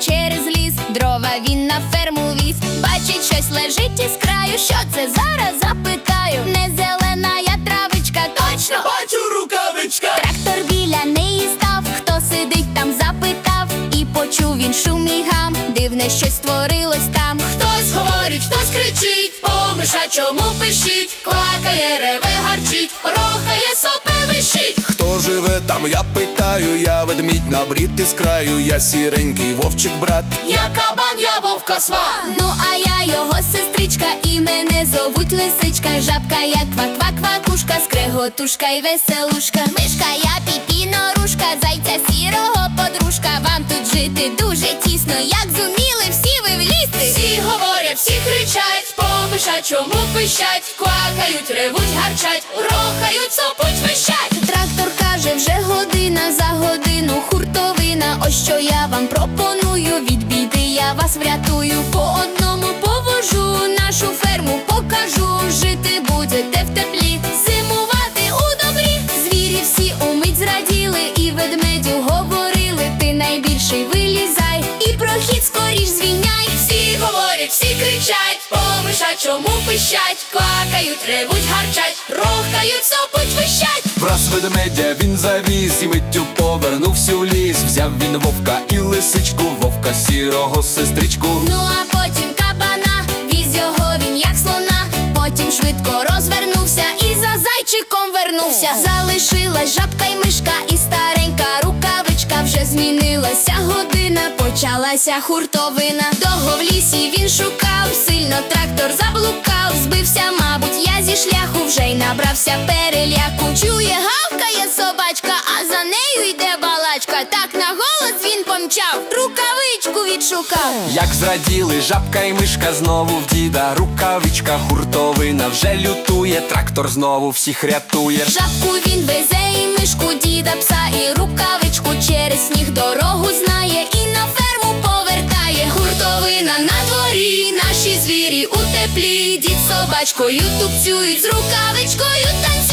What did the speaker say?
через ліс, дрова він на ферму віз. Бачить, щось лежить із краю. Що це зараз запитаю? Не зелена я травичка, точно. Бачу рукавичка. Трактор біля неї став, хто сидить там, запитав, і почув він шум і гам. Дивне щось створилось там. Хтось говорить, хтось кричить, помиша чому пишіть, квакає, реве, там, я питаю, я ведмідь набрід із краю, я сіренький вовчик брат. Я кабан, я вовка сван. Ну, а я його сестричка, і мене зовуть лисичка, жабка, я ква-ква-квакушка, скреготушка й веселушка. Мишка, я піпі-норушка, зайця сірого подружка. Вам тут жити дуже тісно, як зуміли всі ви влізти. Всі говорять, всі кричать, помиша чому пищать, квакають, ревуть, гарчать, рохають, сопуть, пропоную. Від біди я вас врятую. По одному повожу нашу ферму, покажу. Жити будете в теплі, зимувати у добрі. Звірі всі умить зраділи, і ведмедю говорили. Ти найбільший вилізай, і прохід скоріш звільняй. Всі говорять, всі кричать, помиша чому пищать, квакають, ревуть, гарчать, рохають, сопуть, вищать. Враз ведмедя він завіз і миттю повернувся у ліс. Взяв він вовка і лисичку, вовка сірого сестричку. Ну а потім кабана, віз його він як слона. Потім швидко розвернувся і за зайчиком вернувся. Залишилась жабка й мишка, і старенька рукавичка вже змінилася година. Почалася хуртовина. Довго в лісі він набрався переляку. Чує, гавкає собачка, а за нею йде балачка. Так на голос він помчав, рукавичку відшукав. Як зраділи жабка і мишка знову в діда, рукавичка хуртовина вже лютує, трактор знову всіх рятує. Жабку він везе і мишку, діда, пса і рукавичку через сніг наші звірі у теплі. Дід собачкою тупцюють, з рукавичкою танцює.